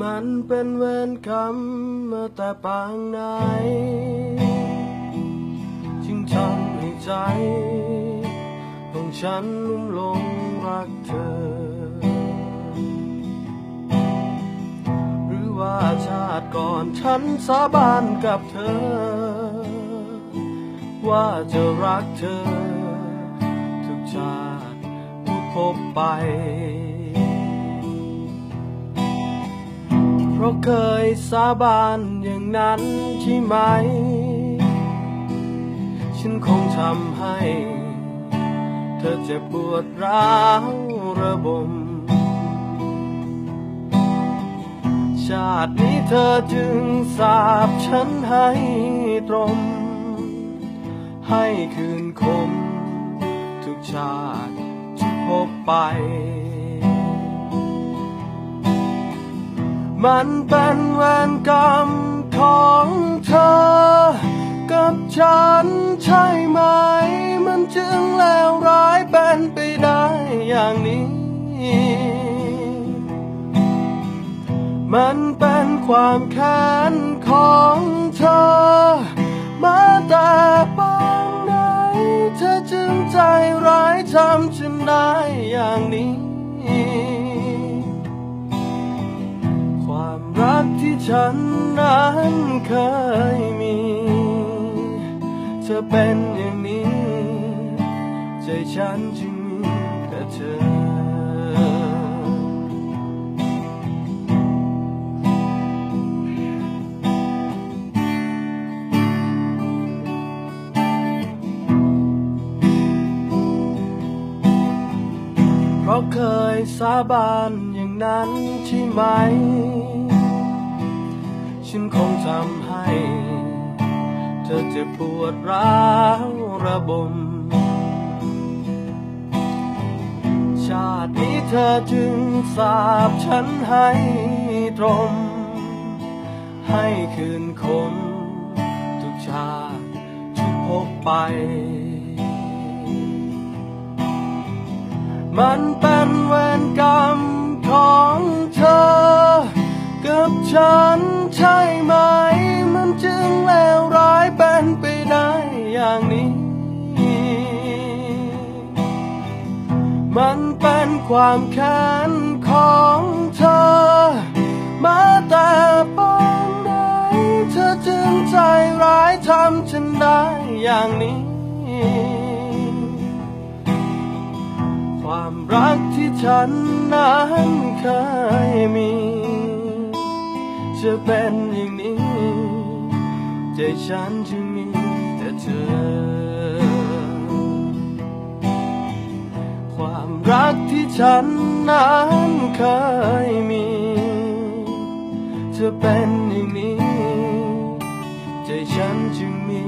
มันเป็นเวรกรรมมาแต่ปางไหน จึงทำให้ใจ ของฉันลุ่มหลงรักเธอ หรือว่าชาติก่อนฉันสาบานกับเธอ ว่าจะรักเธอ ทุกชาติทุกพบไป ราะเคยสาบานอย่างนั้นใช่ไหม ฉันคงทำให้ เธอเจ็บปวดร้าวระบม ชาตินี้เธอจึงสาบฉันให้ตรงให้คืนคม ทุกชาติที่พบไป มันเป็นเวรกรรมของเธอ กับฉันใช่ไหม มันจึงแล้วร้ายเป็นไปได้อย่างนี้ มันเป็นความแค้นของเธอ มาแต่ปางไหนเธอจึงใจร้ายทำฉันได้อย่างนี้ ฉันนั้นเคยมีเธอเป็นอย่างนี้ ใจฉันจึงมีแต่เธอ เพราะเคยสาบานอย่างนั้นใช่ไหม ฉันคงทำให้ เธอเจ็บปวดร้าวระบม ชาตินี้เธอจึงสาบฉันให้ตรงให้คืนคมทุกชาติที่พบไป มันเป็นเวรกรรม ฉันใช่ไหม มันจึงแล้วร้ายเป็นไปได้อย่างนี้ มันเป็นความแค้นของเธอ มาแต่ปางไหนเธอจึงใจร้ายทำฉันได้อย่างนี้ ความรักที่ฉันนั้นเคยมี จะเป็นอย่างนี้ ใจฉันจึงมีแต่เธอ ความรักที่ฉันนั้นเคยมี จะเป็นอย่างนี้ ใจฉันจึงมี